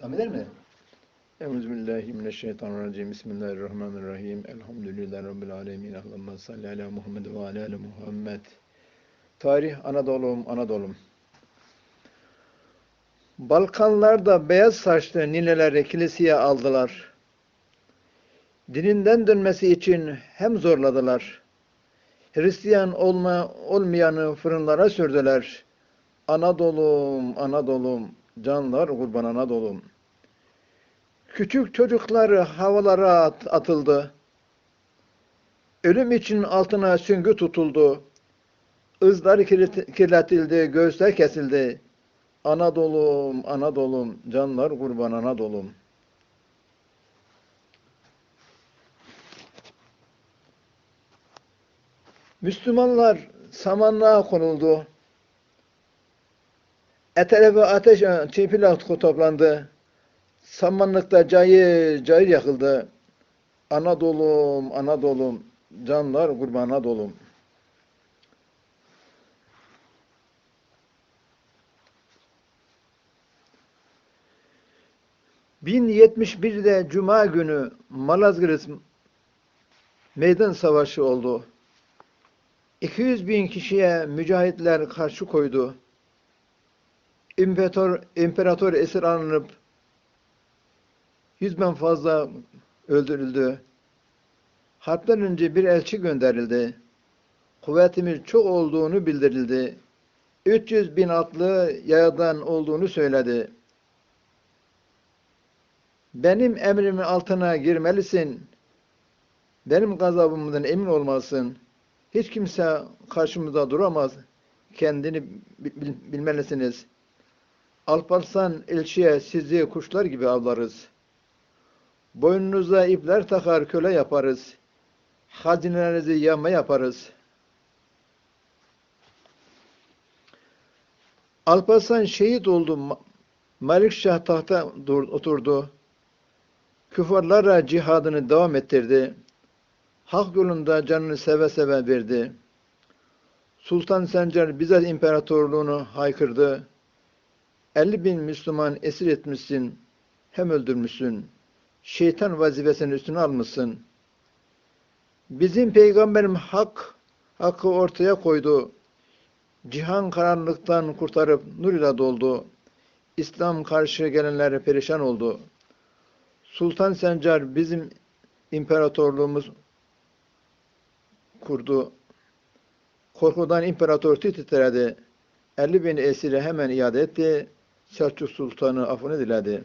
Devam eder mi? Euzubillahimineşşeytanirracim. Bismillahirrahmanirrahim. Elhamdülillahi Rabbil alemin. Allahümme salli ala Muhammed ve ala ali Muhammed. Tarih Anadolu'm, Anadolu'm. Balkanlarda beyaz saçlı nineleri kiliseye aldılar. Dininden dönmesi için hem zorladılar. Hristiyan olma, olmayanı fırınlara sürdüler. Anadolu'm, Anadolu'm, canlar kurban Anadolu'm. Küçük çocuklar havalara at- atıldı. Ölüm için altına süngü tutuldu. Izlar kirlet- kirletildi, göğüsler kesildi. Anadolu'm, Anadolu'm, canlar kurban Anadolu'm. Müslümanlar samanlığa konuldu. Etrafı ateş çipiler toplandı. Samanlıkta cayır cayır yakıldı. Anadolu'm, Anadolu'm, canlar kurban Anadolu'm. ...1071'de Cuma günü Malazgirt meydan savaşı oldu. 200 bin kişiye mücahitler karşı koydu. İmparator, imparator esir alınıp yüzden fazla öldürüldü. Harpten önce bir elçi gönderildi. Kuvvetimiz çok olduğunu bildirildi. 300 bin atlı yayadan olduğunu söyledi. Benim emrimin altına girmelisin. Benim gazabımdan emin olmalısın. Hiç kimse karşımızda duramaz. Kendini bil- bil- bilmelisiniz. Alparslan elçiye sizi kuşlar gibi avlarız. Boynunuza ipler takar köle yaparız. Hazinelerinizi yağma yaparız. Alparslan şehit oldu. Ma- Melikşah tahta oturdu. Küffarlarla cihadını devam ettirdi. Hak yolunda canını seve seve verdi. Sultan Sencer Bizans İmparatorluğunu haykırdı. 50 bin Müslüman esir etmişsin, hem öldürmüşsün. Şeytan vazifesini üstüne almışsın. Bizim peygamberim hak, hakkı ortaya koydu. Cihan karanlıktan kurtarıp nur ile doldu. İslam karşı gelenler perişan oldu. Sultan Sencer bizim imparatorluğumuz kurdu. Korkudan imparator titredi. 50 bin esiri hemen iade etti. Selçuk Sultanı affını diledi.